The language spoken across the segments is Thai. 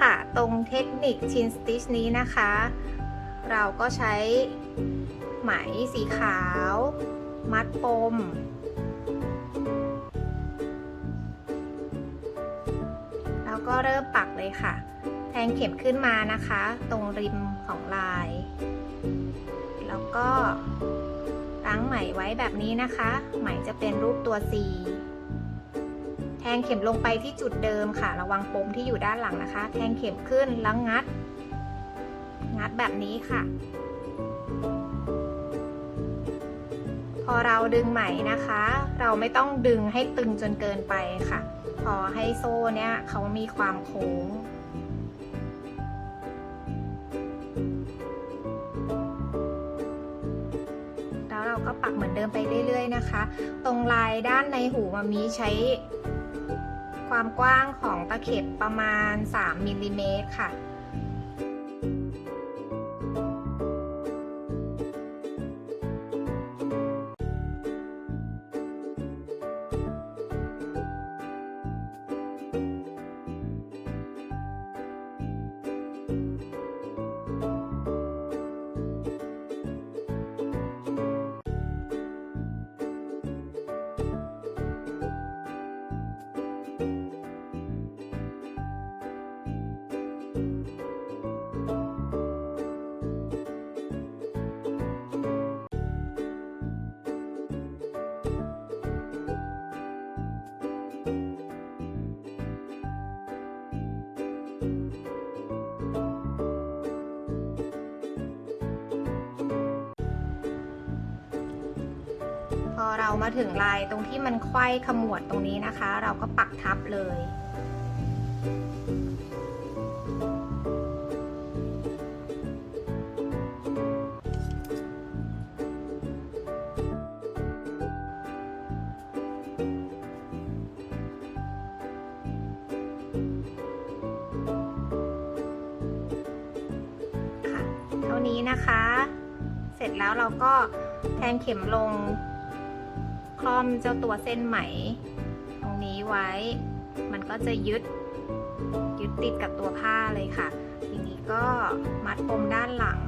ค่ะ ตรงเทคนิคชินสติชนี้นะคะ เราก็ใช้ไหมสีขาว มัดปม แล้วก็เริ่มปักเลยค่ะ แทงเข็มขึ้นมานะคะ ตรงริมของลาย แล้วก็รั้งไหมไว้แบบนี้นะคะ ไหมจะเป็นรูปตัว C งเข็มลงไปที่จุดเดิมค่ะ ระวังปมที่อยู่ด้านหลังนะคะ แทงเข็มขึ้นแล้วงัด งัดแบบนี้ค่ะ พอเราดึงไหมนะคะ เราไม่ต้องดึงให้ตึงจนเกินไปค่ะ พอให้โซ่เนี่ยเขามีความโค้งแล้วเราก็ปักเหมือนเดิมไปเรื่อย ๆ นะคะ ตรงลายด้านในหูมามีใช้ ความกว้างของตะเข็บประมาณ 3มิลลิเมตรค่ะ พอเรามาถึงลายตรงที่มันไขว้ขมวดตรงนี้นะคะ เราก็ปักทับเลย ค่ะ เท่านี้นะคะ เสร็จแล้วเราก็แทงเข็มลง คล่อมเจ้าตัวเส้นไหม ตรงนี้ไว้ มันก็จะยึดยึดติดกับตัวผ้าเลยค่ะ ทีนี้ก็มัดปมด้านหลัง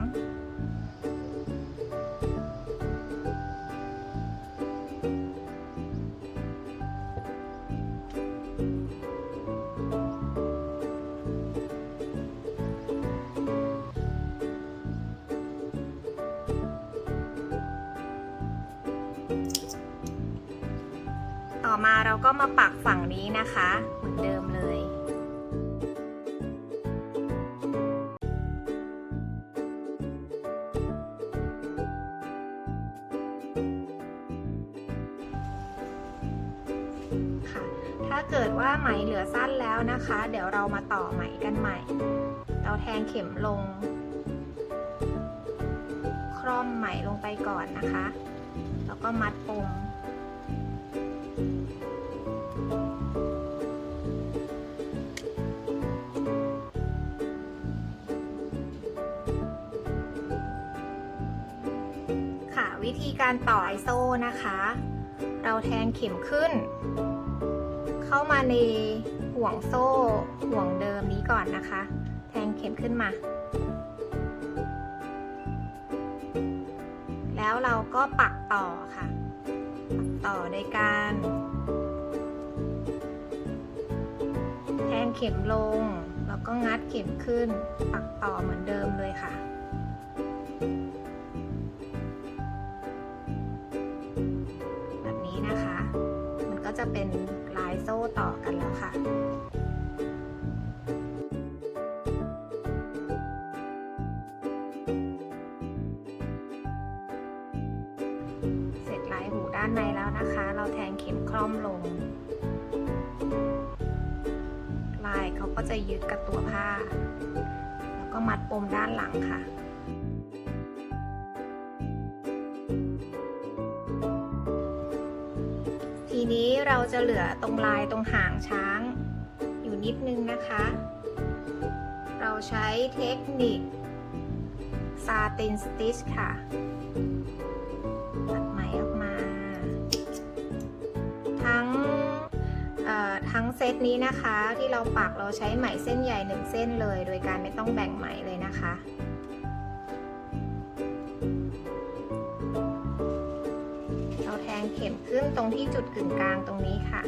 าเกิดว่าไหมเหลือสั้นแล้วนะคะ เดี๋ยวเรามาต่อไหมกันใหม่ เราแทงเข็มลง คร่อมไหมลงไปก่อนนะคะ แล้วก็มัดปมค่ะวิธีการต่อไอโซ่นะคะ เราแทงเข็มขึ้น เข้ามาในห่วงโซ่ห่วงเดิมนี้ก่อนนะคะ แทงเข็มขึ้นมา แล้วเราก็ปักต่อค่ะ ปักต่อโดยการ แทงเข็มลง แล้วก็งัดเข็มขึ้น ปักต่อเหมือนเดิมเลยค่ะแบบนี้นะคะมันก็จะเป็น โซ่ต่อกันแล้วค่ะเสร็จลายหูด้านในแล้วนะคะ เราแทงเข็มคล่อมลง ลายเขาก็จะยึดกับตัวผ้า แล้วก็มัดปมด้านหลังค่ะ เราจะเหลือตรงลายตรงหางช้าง อยู่นิดนึงนะคะ เราใช้เทคนิคซาตินสติชค่ะตัดไหมออกมา ทั้งเอ่อทั้งเซตนี้นะคะที่เราปักเราใช้ไหมเส้นใหญ่หนึ่งเส้นเลย โดยการไม่ต้องแบ่งไหมเลยนะคะ เราแทงเข็มขึ้นตรงที่จุดกึ่งกลางตรงนี้ค่ะ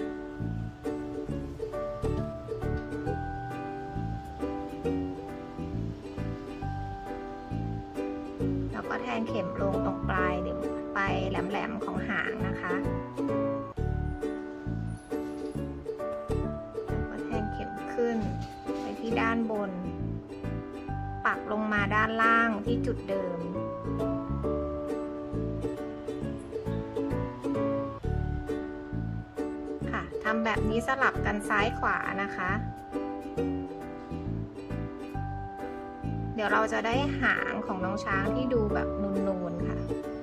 แล้วก็แทงเข็มลงตรงปลายหรือปลายแหลมๆของหางนะคะแล้วก็แทงเข็มขึ้นไปที่ด้านบน ปักลงมาด้านล่างที่จุดเดิม นี้สลับกันซ้ายขวานะคะ เดี๋ยวเราจะได้หางของน้องช้างที่ดูแบบนูนๆค่ะค่ะ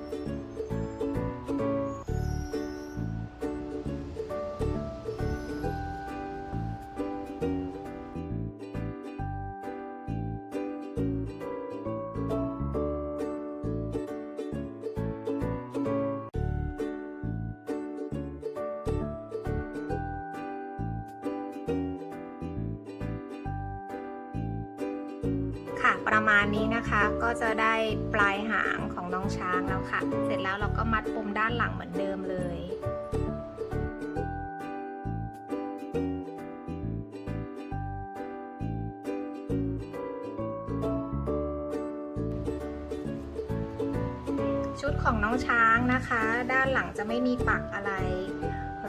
นะคะ ก็จะได้ปลายหางของน้องช้างแล้วค่ะ เสร็จแล้วเราก็มัดปมด้านหลังเหมือนเดิมเลยชุดของน้องช้างนะคะ ด้านหลังจะไม่มีปักอะไร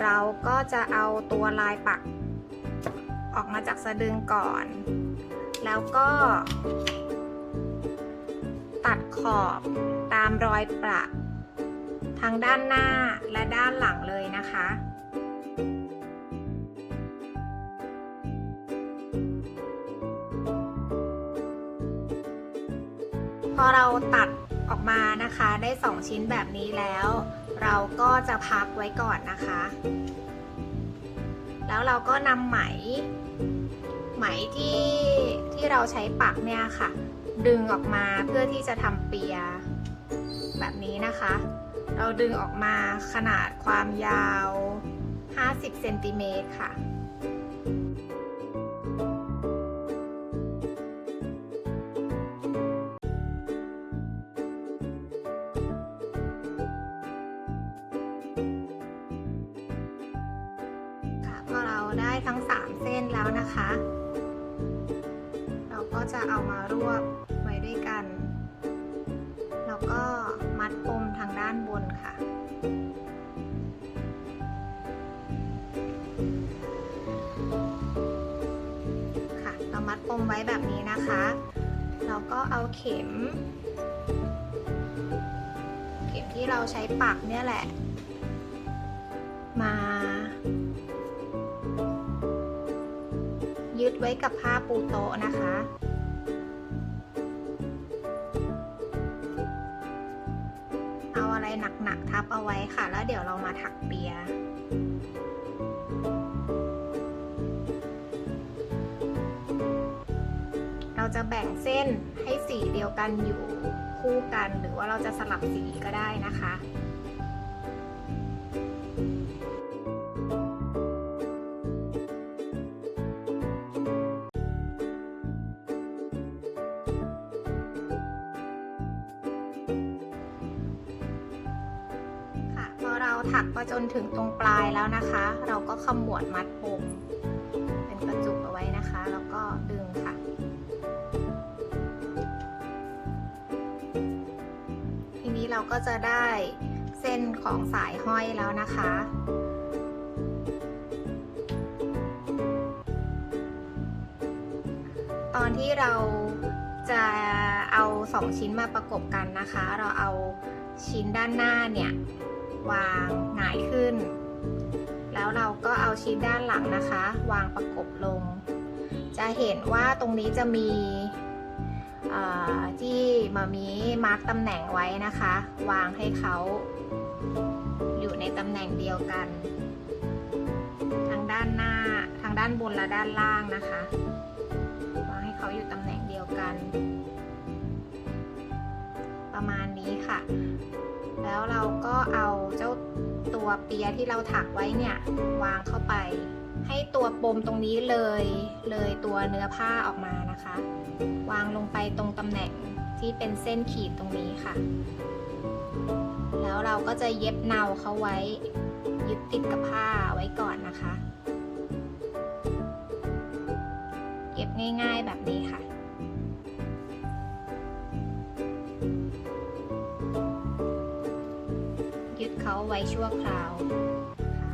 เราก็จะเอาตัวลายปัก ออกมาจากสะดึงก่อน แล้วก็ ขอบตามรอยประทั้งด้านหน้าและด้านหลังเลยนะคะพอเราตัดออกมานะคะได้ 2 ชิ้นแบบนี้แล้ว เราก็จะพักไว้ก่อนนะคะ แล้วเราก็นำไหม ไหมที่ที่เราใช้ปักเนี่ยค่ะ ดึงออกมาเพื่อที่จะทำเปียแบบนี้นะคะ เราดึงออกมาขนาดความยาว 50เซนติเมตรค่ะ วบไว้ด้วยกัน แล้วก็มัดปมทางด้านบนค่ะ ค่ะ เรามัดปมไว้แบบนี้นะคะเราก็เอาเข็ม เข็มที่เราใช้ปักเนี่ยแหละ มายึดไว้กับผ้าปูโต๊ะนะคะับเอาไว้ค่ะ แล้วเดี๋ยวเรามาถักเปียเราจะแบ่งเส้นให้สีเดียวกันอยู่คู่กัน หรือว่าเราจะสลับสีก็ได้นะคะ เราถักมาจนถึงตรงปลายแล้วนะคะ เราก็ขมวดมัดปมเป็นกระจุกเอาไว้นะคะ แล้วก็ดึงค่ะ ทีนี้เราก็จะได้เส้นของสายห้อยแล้วนะคะตอนที่เราจะเอาสองชิ้นมาประกบกันนะคะ เราเอาชิ้นด้านหน้าเนี่ย วางหงายขึ้น แล้วเราก็เอาชิ้นด้านหลังนะคะ วางประกบลง จะเห็นว่าตรงนี้จะมีที่มามีมาร์กตำแหน่งไว้นะคะ วางให้เขาอยู่ในตำแหน่งเดียวกัน ทางด้านหน้าทางด้านบนและด้านล่างนะคะ วางให้เขาอยู่ตำแหน่งเดียวกัน ประมาณนี้ค่ะ แล้วเราก็เอา ตัวเปียที่เราถักไว้เนี่ย วางเข้าไป ให้ตัวตัวปมตรงนี้เลย เลยตัวเนื้อผ้าออกมานะคะ วางลงไปตรงตำแหน่งที่เป็นเส้นขีดตรงนี้ค่ะ แล้วเราก็จะเย็บเนาเขาไว้ ยึดติดกับผ้าไว้ก่อนนะคะ เย็บง่ายๆแบบนี้ค่ะ เขาไว้ชั่วคราวนะคะ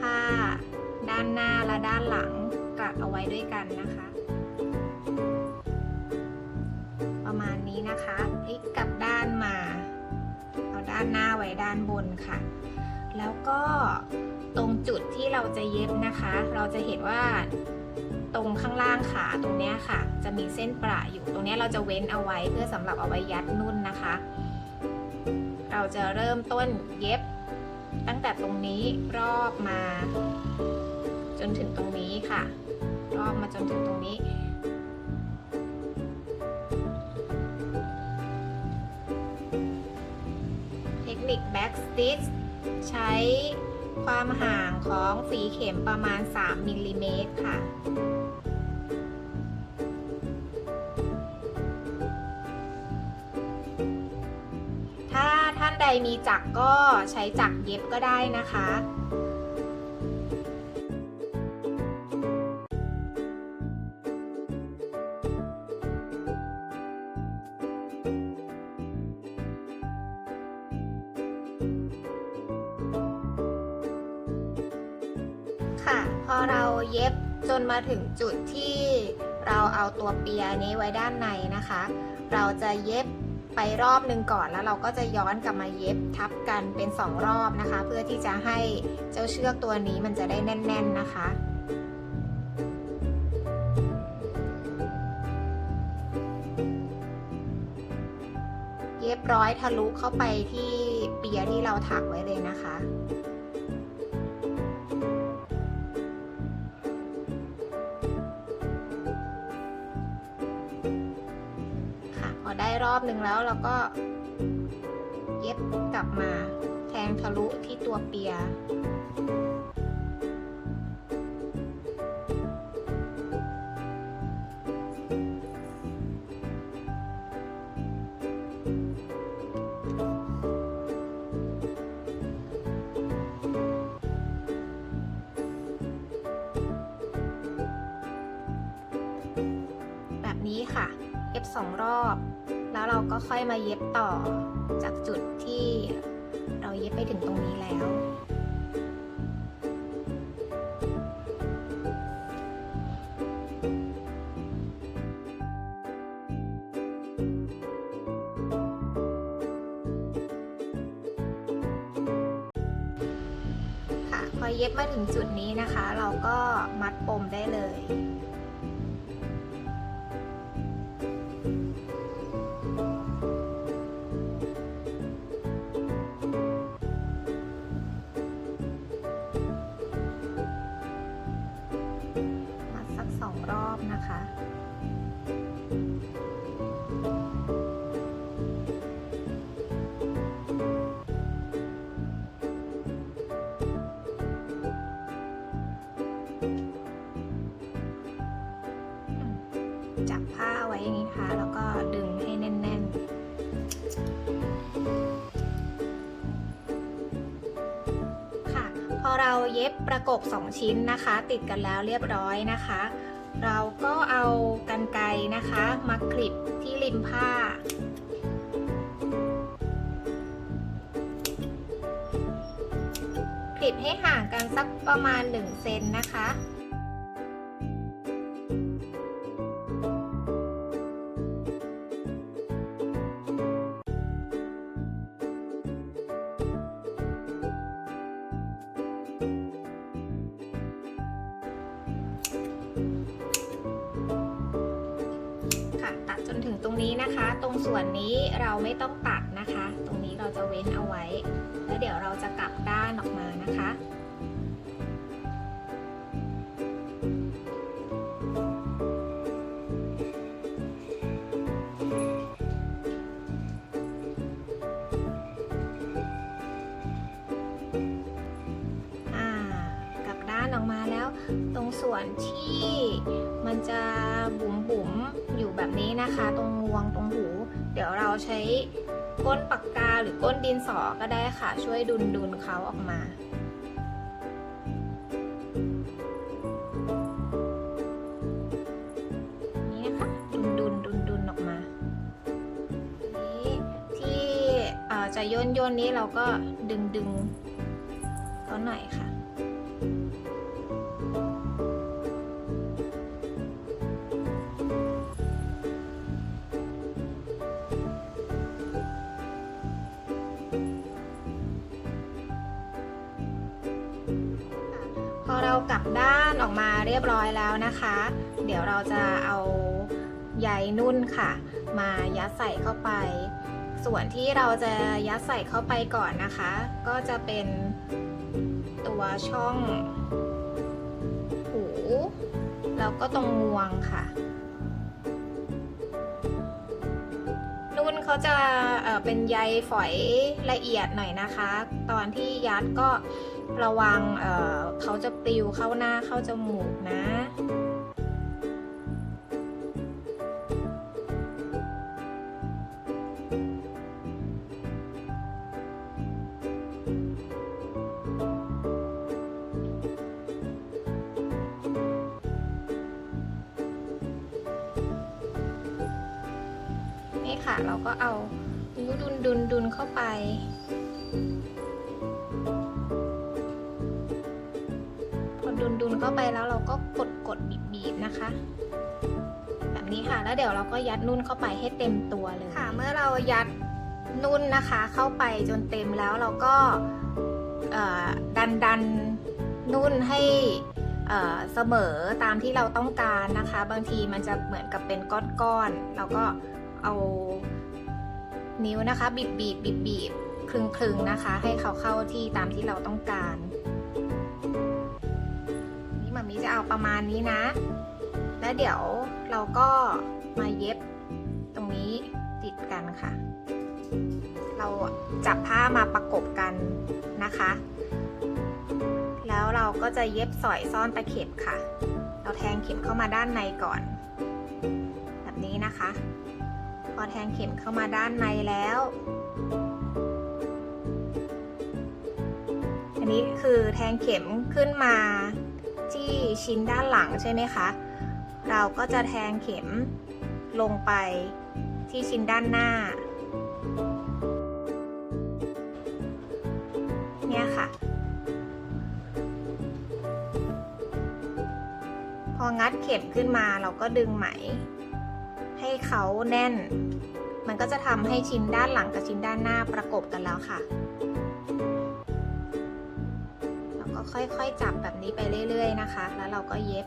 ผ้าด้านหน้าและด้านหลังกัดเอาไว้ด้วยกันนะคะ ประมาณนี้นะคะพลิกกลับด้านมา เอาด้านหน้าไว้ด้านบนค่ะ แล้วก็ตรงจุดที่เราจะเย็บนะคะ เราจะเห็นว่า ตรงข้างล่างขาตรงนี้ค่ะ จะมีเส้นประอยู่ตรงนี้เราจะเว้นเอาไว้เพื่อสำหรับเอาไว้ยัดนุ่นนะคะ เราจะเริ่มต้นเย็บตั้งแต่ตรงนี้รอบมา จนถึงตรงนี้ค่ะ รอบมาจนถึงตรงนี้เทคนิค back stitch ใช้ความห่างของฝีเข็มประมาณ 3มิลลิเมตรค่ะ มีจักรก็ใช้จักรเย็บก็ได้นะคะ ค่ะ พอเราเย็บจนมาถึงจุดที่เราเอาตัวเปียนี้ไว้ด้านในนะคะ เราจะเย็บ ไปรอบหนึ่งก่อนแล้วเราก็จะย้อนกลับมาเย็บทับกันเป็นสองรอบนะคะ เพื่อที่จะให้เจ้าเชือกตัวนี้มันจะได้แน่น ๆนะคะเย็บร้อยทะลุเข้าไปที่เปียที่เราถักไว้เลยนะคะ อได้รอบหนึ่งแล้วเราก็ เย็บกลับมาแทงทะลุที่ตัวเปีย แล้วเราก็ค่อยมาเย็บต่อจากจุดที่เราเย็บไปถึงตรงนี้แล้ว ค่ะ พอเย็บมาถึงจุดนี้นะคะ เราก็มัดปมได้เลย นะคะจับผ้าไว้อย่างนี้นะคะแล้วก็ดึงให้แน่น ๆ ค่ะ พอเราเย็บประกบ 2 ชิ้นนะคะ ติดกันแล้วเรียบร้อยนะคะ เราก็เอากันไกนะคะ มาคลิปที่ริมผ้า คลิปให้ห่างกันสักประมาณ 1 เซนนะคะ ส่วนที่มันจะบุ๋มบุ๋มๆอยู่แบบนี้นะคะ ตรงงวงตรงหู เดี๋ยวเราใช้ก้นปากกาหรือก้นดินสอก็ได้ค่ะ ช่วยดุนดุนๆเขาออกมานี่นะคะดุนดุนดุนๆออกมาที่จะย่นย่นๆนี้เราก็ดึงดึงๆเขาหน่อยค่ะ รียบร้อยแล้วนะคะ เดี๋ยวเราจะเอาใยนุ่นค่ะ มายัดใส่เข้าไป ส่วนที่เราจะยัดใส่เข้าไปก่อนนะคะ ก็จะเป็นตัวช่องหู แล้วก็ตรงงวงค่ะนุ่นเขาจะเอ่อเป็นใยฝอยละเอียดหน่อยนะคะ ตอนที่ยัดก็ ระวังเเขาจะปลิวเข้าหน้าเข้าจมูกนะนี่ค่ะเราก็เอานิ้วดุนดุนดุนเข้าไป แล้วเราก็กดกดบีบบีบนะคะ แบบนี้ค่ะแล้วเดี๋ยวเราก็ยัดนุ่นเข้าไปให้เต็มตัวเลยค่ะ เมื่อเรายัดนุ่นนะคะ เข้าไปจนเต็มแล้วเราก็ดันดันนุ่นให้เสมอตามที่เราต้องการนะคะ บางทีมันจะเหมือนกับเป็นก้อนๆเราก็เอานิ้วนะคะ บีบบีบบีบบีบคลึงคลึงนะคะ ให้เขาเข้าที่ตามที่เราต้องการ นี่มามีจะเอาประมาณนี้นะ แล้วเดี๋ยวเราก็มาเย็บตรงนี้ติดกันค่ะ เราจับผ้ามาประกบกันนะคะ แล้วเราก็จะเย็บสอยซ่อนตะเข็บค่ะ เราแทงเข็มเข้ามาด้านในก่อน แบบนี้นะคะ พอแทงเข็มเข้ามาด้านในแล้วอันนี้คือแทงเข็มขึ้นมา ที่ชิ้นด้านหลังใช่ไหมคะ เราก็จะแทงเข็มลงไปที่ชิ้นด้านหน้า เนี่ยค่ะ พองัดเข็มขึ้นมาเราก็ดึงไหม ให้เขาแน่น มันก็จะทำให้ชิ้นด้านหลังกับชิ้นด้านหน้าประกบกันแล้วค่ะ ค่อยๆจับแบบนี้ไปเรื่อย ๆ นะคะ แล้วเราก็เย็บ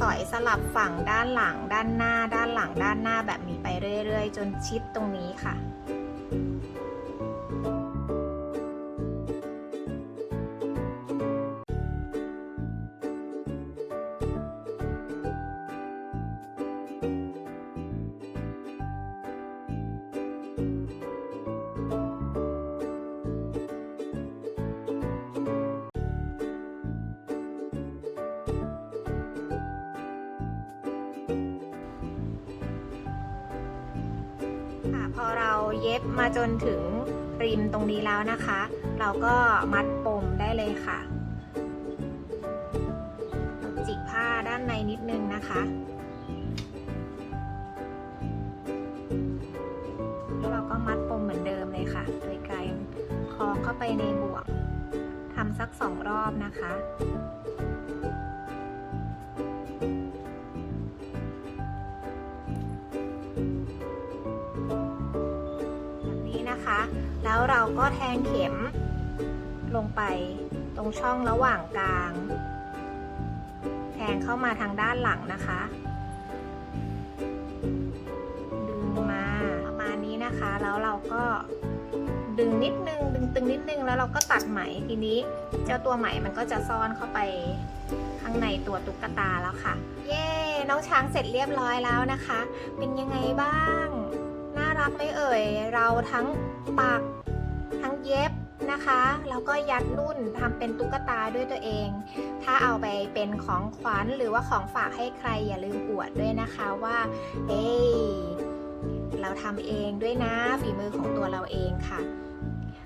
สอยสลับฝั่งด้านหลังด้านหน้า ด้านหลังด้านหน้าแบบนี้ไปเรื่อย ๆ จนชิดตรงนี้ค่ะค่ะ เย็บมาจนถึงริมตรงนี้แล้วนะคะ เราก็มัดปมได้เลยค่ะ จิกผ้าด้านในนิดนึงนะคะแล้วเราก็มัดปมเหมือนเดิมเลยค่ะ โดยการคล้องเข้าไปในบ่วงทำสักสองรอบนะคะ ก็แทงเข็ม ลงไปตรงช่องระหว่างกลาง แทงเข้ามาทางด้านหลังนะคะ ดึงมาประมาณนี้นะคะ แล้วเราก็ดึงนิดนึง ดึงตึงนิดนึง แล้วเราก็ตัดไหมทีนี้ เจ้าตัวไหมมันก็จะซ่อนเข้าไปข้างในตัวตุ๊กตาแล้วค่ะ เย้ น้องช้างเสร็จเรียบร้อยแล้วนะคะ เป็นยังไงบ้าง น่ารักไหมเอ่ย เราทั้งปัก ทั้งเย็บนะคะแล้วก็ยัดนุ่นทำเป็นตุ๊กตาด้วยตัวเอง ถ้าเอาไปเป็นของขวัญหรือว่าของฝากให้ใครอย่าลืมอวดด้วยนะคะว่าเฮ้ยเราทำเองด้วยนะฝีมือของตัวเราเองค่ะ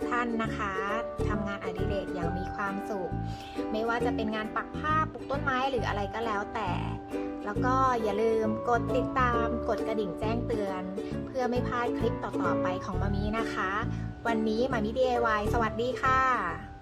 ท่านนะคะทำงานอดิเรกอย่างมีความสุข ไม่ว่าจะเป็นงานปักผ้าปลูกต้นไม้หรืออะไรก็แล้วแต่ แล้วก็อย่าลืมกดติดตามกดกระดิ่งแจ้งเตือน เพื่อไม่พลาดคลิปต่อๆไปของมามีนะคะ วันนี้มามี DIY สวัสดีค่ะ